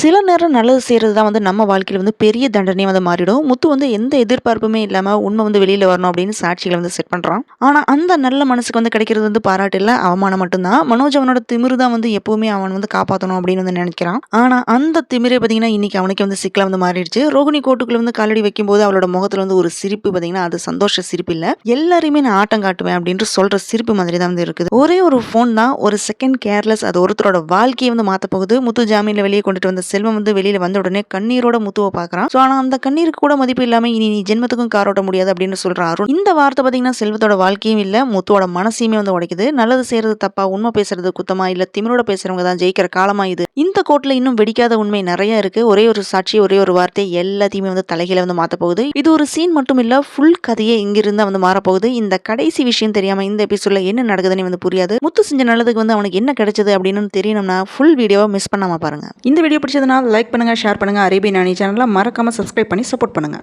சில நேரம் நல்லது செய்கிறது தான் வந்து நம்ம வாழ்க்கையில் வந்து பெரிய தண்டனையாக வந்து மாறிடும். முத்து வந்து எந்த எதிர்பார்ப்புமே இல்லாமல் உண்மை வந்து வெளியில் வரணும் அப்படின்னு சாட்சிகளை வந்து செட் பண்ணுறான் ஆனால் அந்த நல்ல மனசுக்கு வந்து கிடைக்கிறது வந்து பாராட்டு இல்லை அவமானம் மட்டும்தான். மனோஜ் அவனோட திமிரு தான் வந்து எப்பவுமே அவன் வந்து காப்பாற்றணும் அப்படின்னு வந்து நினைக்கிறான். ஆனால் அந்த திமிரே பார்த்தீங்கன்னா இன்னைக்கு அவனுக்கு வந்து சிக்கலாக வந்து மாறிடுச்சு. ரோகிணி கோட்டுக்குள்ள வந்து காலடி வைக்கும்போது அவளோட முகத்தில் வந்து ஒரு சிரிப்பு பார்த்தீங்கன்னா அது சந்தோஷ சிரிப்பு இல்லை. எல்லாருமே நான் ஆட்டம் காட்டுவேன் அப்படின்ட்டு சொல்கிற சிரிப்பு மாதிரி தான் வந்து இருக்குது. ஒரே ஒரு ஃபோன் தான் ஒரு செகண்ட் கேர்லெஸ் அது ஒருத்தரோட வாழ்க்கையை வந்து மாற்ற போகுது. முத்து ஜாமீனில் வெளியே கொண்டுட்டு வந்த செல்வம் வந்து வெளியில வந்த உடனே கண்ணீரோட முத்துவை பார்க்கறான். ஸோ ஆனால் அந்த கண்ணீருக்கு கூட மதிப்பு இல்லாம இனி நீ ஜென்மத்துக்கும் காரோட்ட முடியாது அப்படின்னு சொல்ற அருண். இந்த வார்த்தை பார்த்தீங்கன்னா செல்வத்தோட வாழ்க்கையும் இல்லை முத்துவோட மனசையுமே வந்து உடைக்குது. நல்லது செய்யறது தப்பா உண்மை பேசுறது குத்தமா இல்ல திமிரோட பேசுறவங்க தான் ஜெயிக்கிற காலமா இது. இந்த கோர்ட்ல இன்னும் வெடிக்காத உண்மை நிறைய இருக்கு. ஒரே ஒரு சாட்சி ஒரே ஒரு வார்த்தை எல்லாத்தையுமே வந்து தலைகீழ வந்து மாத்த போகுது. இது ஒரு சீன் மட்டும் இல்ல ஃபுல் கதையே இங்கிருந்து வந்து மாறப்போகுது இந்த கடைசி விஷயம் தெரியாம இந்த எபிசோட்ல என்ன நடக்குதுன்னு வந்து புரியாது. முத்து செஞ்ச நல்லதுக்கு வந்து அவனுக்கு என்ன கிடைச்சது அப்படின்னு தெரியணும்னா ஃபுல் வீடியோவை மிஸ் பண்ணாம பாருங்க. இந்த வீடியோ பிடிச்சதுனால் லைக் பண்ணுங்கள் ஷேர் பண்ணுங்க. அரேபியன் அணி சேனலில் மறக்காமல் சப்ஸ்கிரைப் பண்ணி சப்போர்ட் பண்ணுங்க.